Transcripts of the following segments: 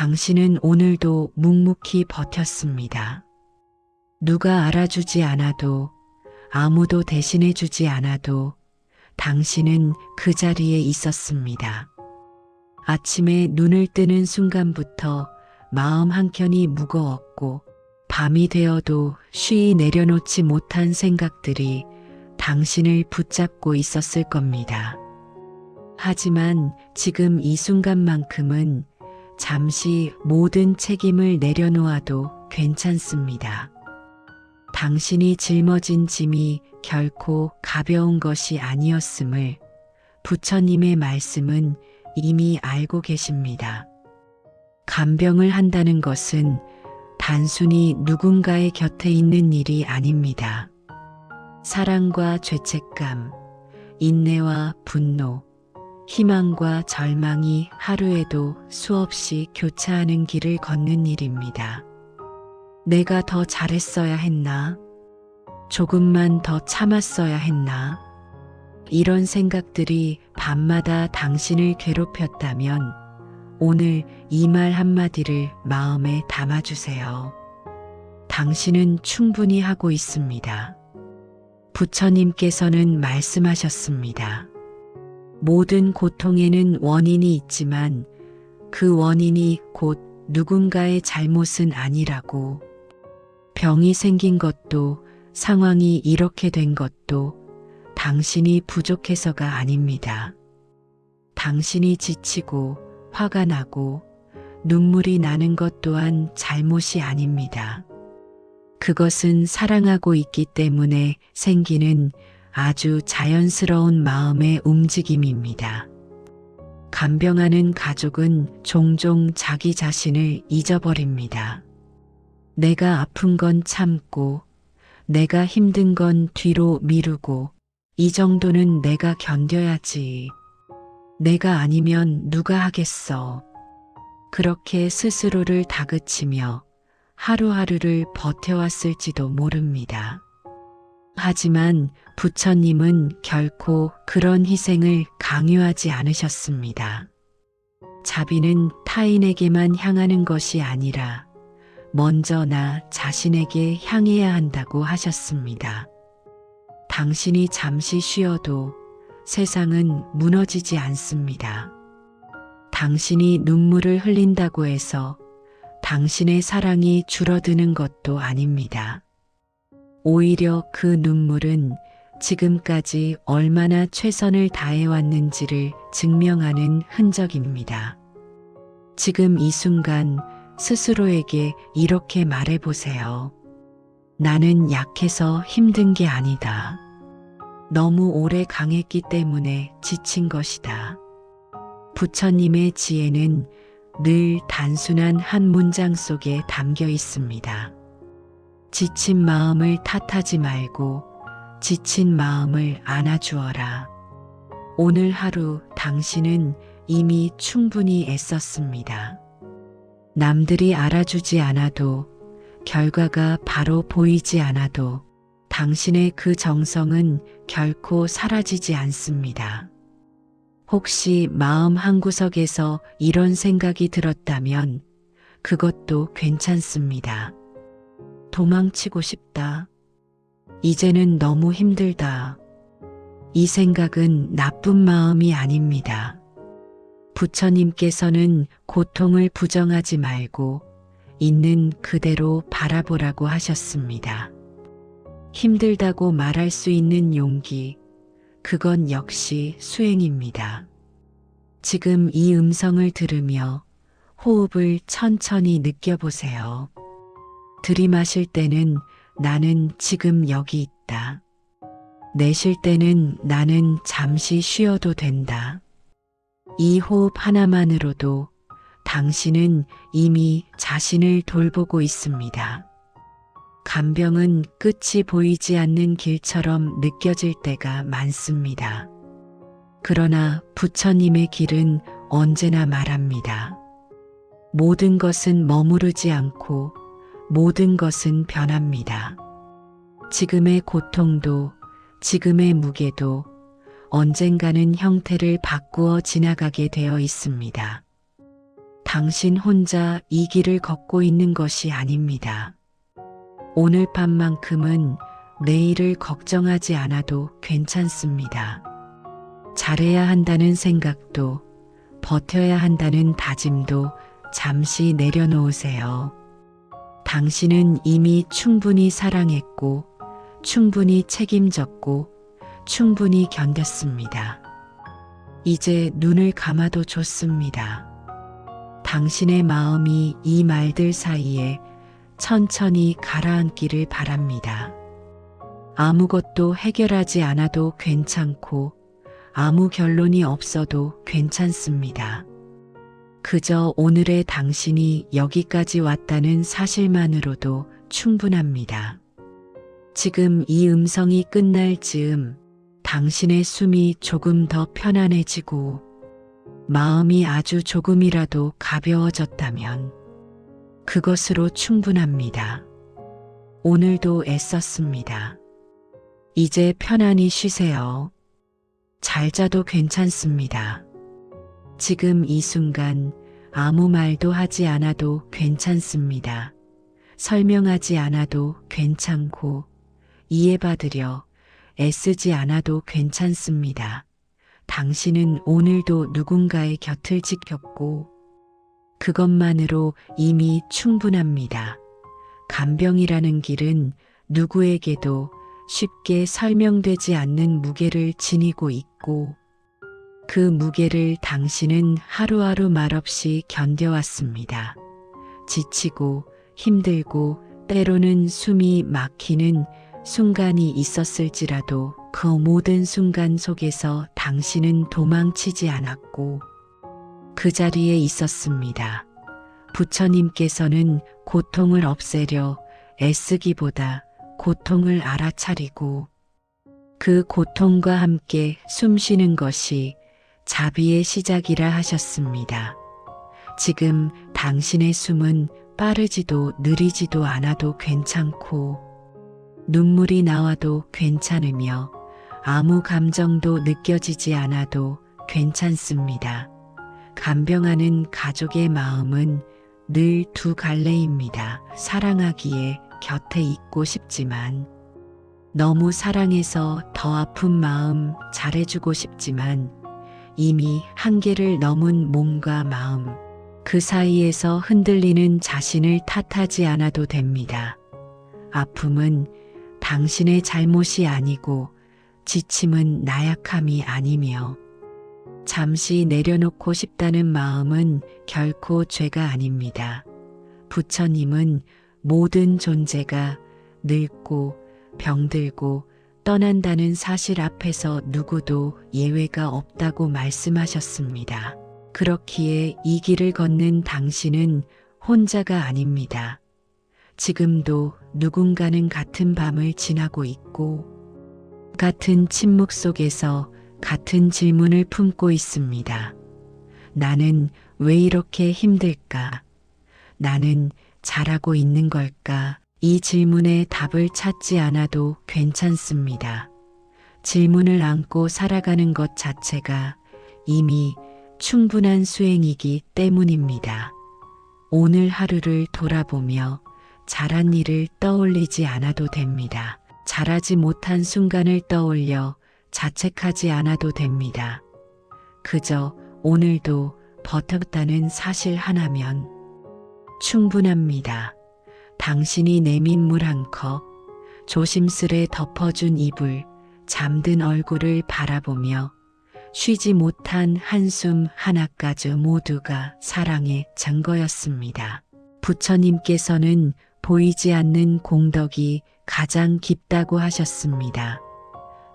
당신은 오늘도 묵묵히 버텼습니다. 누가 알아주지 않아도 아무도 대신해주지 않아도 당신은 그 자리에 있었습니다. 아침에 눈을 뜨는 순간부터 마음 한켠이 무거웠고 밤이 되어도 쉬이 내려놓지 못한 생각들이 당신을 붙잡고 있었을 겁니다. 하지만 지금 이 순간만큼은 잠시 모든 책임을 내려놓아도 괜찮습니다. 당신이 짊어진 짐이 결코 가벼운 것이 아니었음을 부처님의 말씀은 이미 알고 계십니다. 간병을 한다는 것은 단순히 누군가의 곁에 있는 일이 아닙니다. 사랑과 죄책감, 인내와 분노, 희망과 절망이 하루에도 수없이 교차하는 길을 걷는 일입니다. 내가 더 잘했어야 했나? 조금만 더 참았어야 했나? 이런 생각들이 밤마다 당신을 괴롭혔다면 오늘 이 말 한마디를 마음에 담아주세요. 당신은 충분히 하고 있습니다. 부처님께서는 말씀하셨습니다. 모든 고통에는 원인이 있지만 그 원인이 곧 누군가의 잘못은 아니라고 병이 생긴 것도 상황이 이렇게 된 것도 당신이 부족해서가 아닙니다. 당신이 지치고 화가 나고 눈물이 나는 것 또한 잘못이 아닙니다. 그것은 사랑하고 있기 때문에 생기는 아주 자연스러운 마음의 움직임입니다. 간병하는 가족은 종종 자기 자신을 잊어버립니다. 내가 아픈 건 참고, 내가 힘든 건 뒤로 미루고, 이 정도는 내가 견뎌야지. 내가 아니면 누가 하겠어. 그렇게 스스로를 다그치며 하루하루를 버텨왔을지도 모릅니다. 하지만 부처님은 결코 그런 희생을 강요하지 않으셨습니다. 자비는 타인에게만 향하는 것이 아니라 먼저 나 자신에게 향해야 한다고 하셨습니다. 당신이 잠시 쉬어도 세상은 무너지지 않습니다. 당신이 눈물을 흘린다고 해서 당신의 사랑이 줄어드는 것도 아닙니다. 오히려 그 눈물은 지금까지 얼마나 최선을 다해왔는지를 증명하는 흔적입니다. 지금 이 순간 스스로에게 이렇게 말해보세요. 나는 약해서 힘든 게 아니다. 너무 오래 강했기 때문에 지친 것이다. 부처님의 지혜는 늘 단순한 한 문장 속에 담겨 있습니다. 지친 마음을 탓하지 말고 지친 마음을 안아주어라. 오늘 하루 당신은 이미 충분히 애썼습니다. 남들이 알아주지 않아도 결과가 바로 보이지 않아도 당신의 그 정성은 결코 사라지지 않습니다. 혹시 마음 한구석에서 이런 생각이 들었다면 그것도 괜찮습니다. 도망치고 싶다. 이제는 너무 힘들다. 이 생각은 나쁜 마음이 아닙니다. 부처님께서는 고통을 부정하지 말고 있는 그대로 바라보라고 하셨습니다. 힘들다고 말할 수 있는 용기, 그건 역시 수행입니다. 지금 이 음성을 들으며 호흡을 천천히 느껴보세요. 들이마실 때는 나는 지금 여기 있다. 내쉴 때는 나는 잠시 쉬어도 된다. 이 호흡 하나만으로도 당신은 이미 자신을 돌보고 있습니다. 간병은 끝이 보이지 않는 길처럼 느껴질 때가 많습니다. 그러나 부처님의 길은 언제나 말합니다. 모든 것은 머무르지 않고 모든 것은 변합니다. 지금의 고통도 지금의 무게도 언젠가는 형태를 바꾸어 지나가게 되어 있습니다. 당신 혼자 이 길을 걷고 있는 것이 아닙니다. 오늘 밤만큼은 내일을 걱정하지 않아도 괜찮습니다. 잘해야 한다는 생각도 버텨야 한다는 다짐도 잠시 내려놓으세요. 당신은 이미 충분히 사랑했고, 충분히 책임졌고, 충분히 견뎠습니다. 이제 눈을 감아도 좋습니다. 당신의 마음이 이 말들 사이에 천천히 가라앉기를 바랍니다. 아무것도 해결하지 않아도 괜찮고 아무 결론이 없어도 괜찮습니다. 그저 오늘의 당신이 여기까지 왔다는 사실만으로도 충분합니다. 지금 이 음성이 끝날 즈음 당신의 숨이 조금 더 편안해지고 마음이 아주 조금이라도 가벼워졌다면 그것으로 충분합니다. 오늘도 애썼습니다. 이제 편안히 쉬세요. 잘 자도 괜찮습니다. 지금 이 순간 아무 말도 하지 않아도 괜찮습니다. 설명하지 않아도 괜찮고 이해받으려 애쓰지 않아도 괜찮습니다. 당신은 오늘도 누군가의 곁을 지켰고 그것만으로 이미 충분합니다. 간병이라는 길은 누구에게도 쉽게 설명되지 않는 무게를 지니고 있고 그 무게를 당신은 하루하루 말없이 견뎌왔습니다. 지치고 힘들고 때로는 숨이 막히는 순간이 있었을지라도 그 모든 순간 속에서 당신은 도망치지 않았고 그 자리에 있었습니다. 부처님께서는 고통을 없애려 애쓰기보다 고통을 알아차리고 그 고통과 함께 숨 쉬는 것이 자비의 시작이라 하셨습니다. 지금 당신의 숨은 빠르지도 느리지도 않아도 괜찮고 눈물이 나와도 괜찮으며 아무 감정도 느껴지지 않아도 괜찮습니다. 간병하는 가족의 마음은 늘 두 갈래입니다. 사랑하기에 곁에 있고 싶지만 너무 사랑해서 더 아픈 마음 잘해주고 싶지만 이미 한계를 넘은 몸과 마음 그 사이에서 흔들리는 자신을 탓하지 않아도 됩니다. 아픔은 당신의 잘못이 아니고 지침은 나약함이 아니며 잠시 내려놓고 싶다는 마음은 결코 죄가 아닙니다. 부처님은 모든 존재가 늙고 병들고 떠난다는 사실 앞에서 누구도 예외가 없다고 말씀하셨습니다. 그렇기에 이 길을 걷는 당신은 혼자가 아닙니다. 지금도 누군가는 같은 밤을 지나고 있고 같은 침묵 속에서 같은 질문을 품고 있습니다. 나는 왜 이렇게 힘들까? 나는 잘하고 있는 걸까? 이 질문에 답을 찾지 않아도 괜찮습니다. 질문을 안고 살아가는 것 자체가 이미 충분한 수행이기 때문입니다. 오늘 하루를 돌아보며 잘한 일을 떠올리지 않아도 됩니다. 잘하지 못한 순간을 떠올려 자책하지 않아도 됩니다. 그저 오늘도 버텼다는 사실 하나면 충분합니다. 당신이 내민 물 한 컵, 조심스레 덮어준 이불, 잠든 얼굴을 바라보며 쉬지 못한 한숨 하나까지 모두가 사랑의 증거였습니다. 부처님께서는 보이지 않는 공덕이 가장 깊다고 하셨습니다.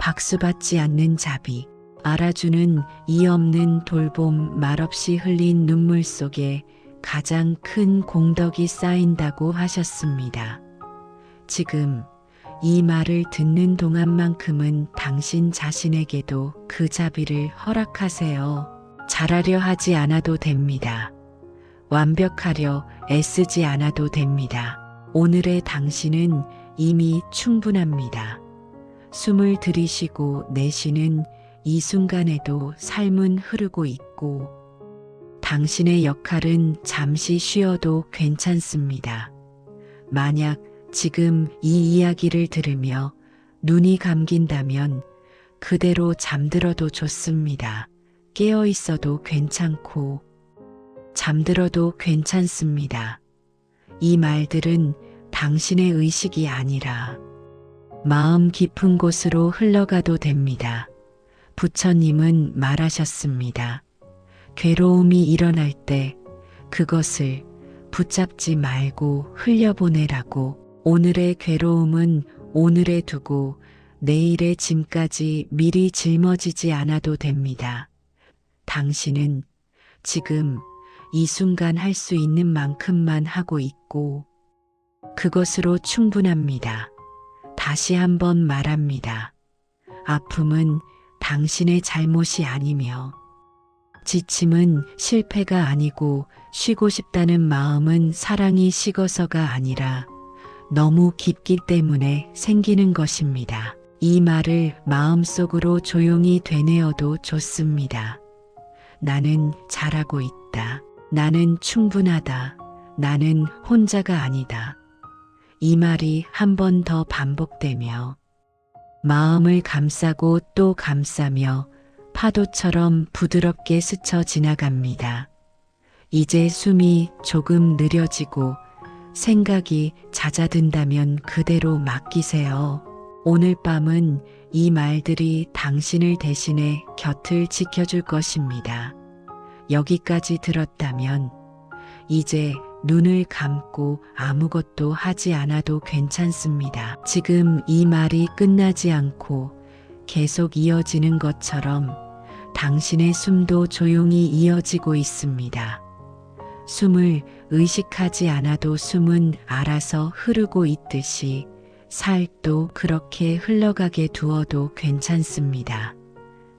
박수받지 않는 자비, 알아주는 이 없는 돌봄 말없이 흘린 눈물 속에 가장 큰 공덕이 쌓인다고 하셨습니다. 지금 이 말을 듣는 동안만큼은 당신 자신에게도 그 자비를 허락하세요. 잘하려 하지 않아도 됩니다. 완벽하려 애쓰지 않아도 됩니다. 오늘의 당신은 이미 충분합니다. 숨을 들이쉬고 내쉬는 이 순간에도 삶은 흐르고 있고 당신의 역할은 잠시 쉬어도 괜찮습니다. 만약 지금 이 이야기를 들으며 눈이 감긴다면 그대로 잠들어도 좋습니다. 깨어 있어도 괜찮고 잠들어도 괜찮습니다. 이 말들은 당신의 의식이 아니라 마음 깊은 곳으로 흘러가도 됩니다. 부처님은 말하셨습니다. 괴로움이 일어날 때 그것을 붙잡지 말고 흘려보내라고 오늘의 괴로움은 오늘에 두고 내일의 짐까지 미리 짊어지지 않아도 됩니다. 당신은 지금 이 순간 할 수 있는 만큼만 하고 있고 그것으로 충분합니다. 다시 한번 말합니다. 아픔은 당신의 잘못이 아니며 지침은 실패가 아니고 쉬고 싶다는 마음은 사랑이 식어서가 아니라 너무 깊기 때문에 생기는 것입니다. 이 말을 마음속으로 조용히 되뇌어도 좋습니다. 나는 잘하고 있다. 나는 충분하다. 나는 혼자가 아니다. 이 말이 한 번 더 반복되며 마음을 감싸고 또 감싸며 파도처럼 부드럽게 스쳐 지나갑니다. 이제 숨이 조금 느려지고 생각이 잦아든다면 그대로 맡기세요. 오늘 밤은 이 말들이 당신을 대신해 곁을 지켜줄 것입니다. 여기까지 들었다면 이제 눈을 감고 아무것도 하지 않아도 괜찮습니다. 지금 이 말이 끝나지 않고 계속 이어지는 것처럼 당신의 숨도 조용히 이어지고 있습니다. 숨을 의식하지 않아도 숨은 알아서 흐르고 있듯이 살도 그렇게 흘러가게 두어도 괜찮습니다.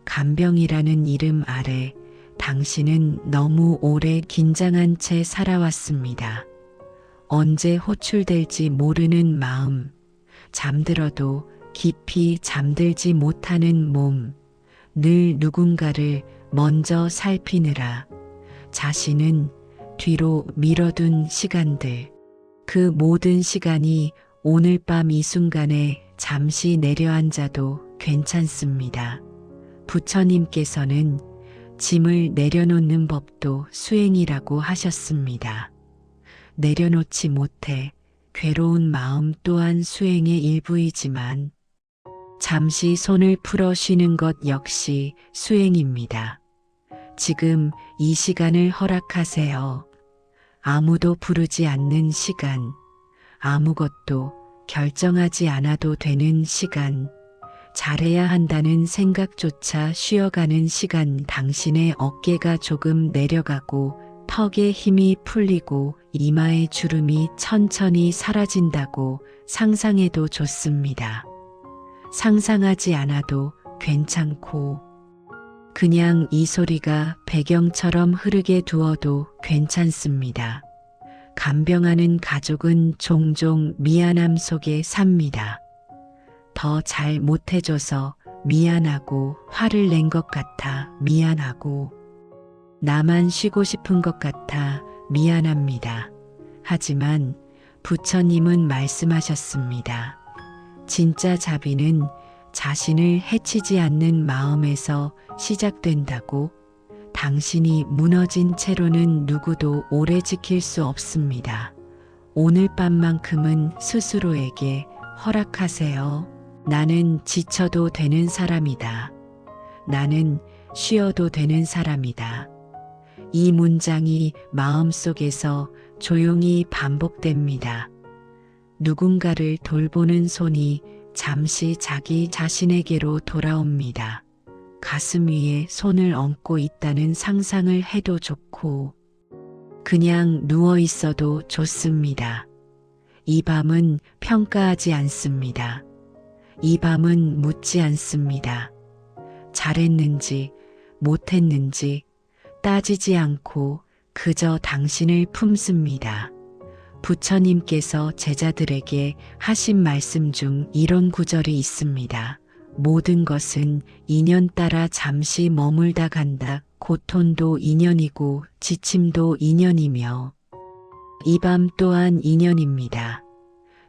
간병이라는 이름 아래 당신은 너무 오래 긴장한 채 살아왔습니다. 언제 호출될지 모르는 마음, 잠들어도 깊이 잠들지 못하는 몸, 늘 누군가를 먼저 살피느라 자신은 뒤로 밀어둔 시간들, 그 모든 시간이 오늘 밤 이 순간에 잠시 내려앉아도 괜찮습니다. 부처님께서는 짐을 내려놓는 법도 수행이라고 하셨습니다. 내려놓지 못해 괴로운 마음 또한 수행의 일부이지만 잠시 손을 풀어 쉬는 것 역시 수행입니다. 지금 이 시간을 허락하세요. 아무도 부르지 않는 시간, 아무것도 결정하지 않아도 되는 시간, 잘해야 한다는 생각조차 쉬어가는 시간 당신의 어깨가 조금 내려가고 턱에 힘이 풀리고 이마의 주름이 천천히 사라진다고 상상해도 좋습니다. 상상하지 않아도 괜찮고 그냥 이 소리가 배경처럼 흐르게 두어도 괜찮습니다. 간병하는 가족은 종종 미안함 속에 삽니다. 더 잘 못해줘서 미안하고 화를 낸 것 같아 미안하고 나만 쉬고 싶은 것 같아 미안합니다. 하지만 부처님은 말씀하셨습니다. 진짜 자비는 자신을 해치지 않는 마음에서 시작된다고 당신이 무너진 채로는 누구도 오래 지킬 수 없습니다. 오늘 밤만큼은 스스로에게 허락하세요. 나는 지쳐도 되는 사람이다. 나는 쉬어도 되는 사람이다. 이 문장이 마음속에서 조용히 반복됩니다. 누군가를 돌보는 손이 잠시 자기 자신에게로 돌아옵니다. 가슴 위에 손을 얹고 있다는 상상을 해도 좋고, 그냥 누워 있어도 좋습니다. 이 밤은 평가하지 않습니다. 이 밤은 묻지 않습니다. 잘했는지, 못했는지 따지지 않고 그저 당신을 품습니다. 부처님께서 제자들에게 하신 말씀 중 이런 구절이 있습니다. 모든 것은 인연 따라 잠시 머물다 간다. 고통도 인연이고 지침도 인연이며 이 밤 또한 인연입니다.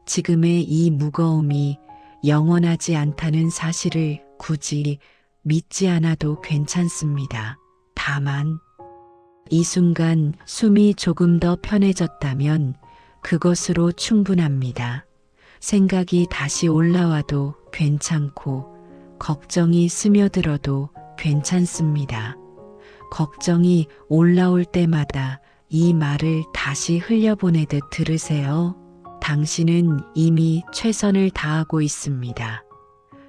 지금의 이 무거움이 영원하지 않다는 사실을 굳이 믿지 않아도 괜찮습니다. 다만 이 순간 숨이 조금 더 편해졌다면 그것으로 충분합니다. 생각이 다시 올라와도 괜찮고 걱정이 스며들어도 괜찮습니다. 걱정이 올라올 때마다 이 말을 다시 흘려보내듯 들으세요. 당신은 이미 최선을 다하고 있습니다.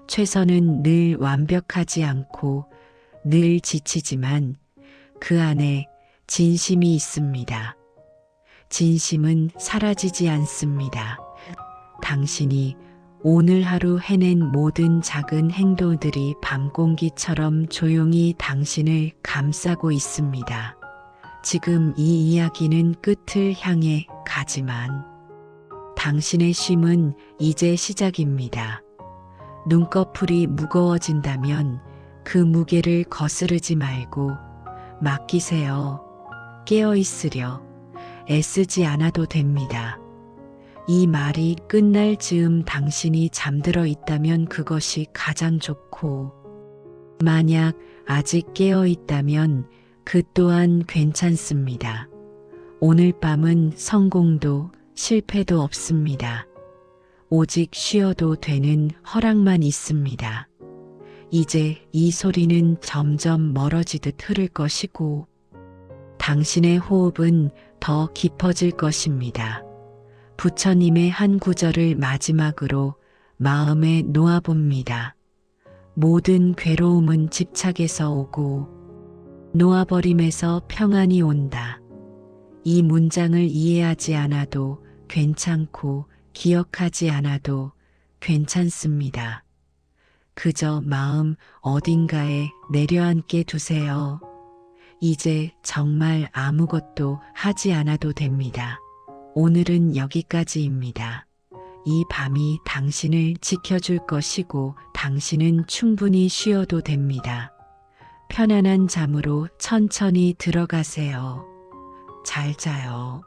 최선은 늘 완벽하지 않고 늘 지치지만 그 안에 진심이 있습니다. 진심은 사라지지 않습니다. 당신이 오늘 하루 해낸 모든 작은 행동들이 밤공기처럼 조용히 당신을 감싸고 있습니다. 지금 이 이야기는 끝을 향해 가지만 당신의 쉼은 이제 시작입니다. 눈꺼풀이 무거워진다면 그 무게를 거스르지 말고 맡기세요. 깨어 있으려 애쓰지 않아도 됩니다. 이 말이 끝날 즈음 당신이 잠들어 있다면 그것이 가장 좋고, 만약 아직 깨어 있다면 그 또한 괜찮습니다. 오늘 밤은 성공도 실패도 없습니다. 오직 쉬어도 되는 허락만 있습니다. 이제 이 소리는 점점 멀어지듯 흐를 것이고, 당신의 호흡은 더 깊어질 것입니다. 부처님의 한 구절을 마지막으로 마음에 놓아봅니다. 모든 괴로움은 집착에서 오고 놓아버림에서 평안이 온다. 이 문장을 이해하지 않아도 괜찮고 기억하지 않아도 괜찮습니다. 그저 마음 어딘가에 내려앉게 두세요. 이제 정말 아무것도 하지 않아도 됩니다. 오늘은 여기까지입니다. 이 밤이 당신을 지켜줄 것이고 당신은 충분히 쉬어도 됩니다. 편안한 잠으로 천천히 들어가세요. 잘 자요.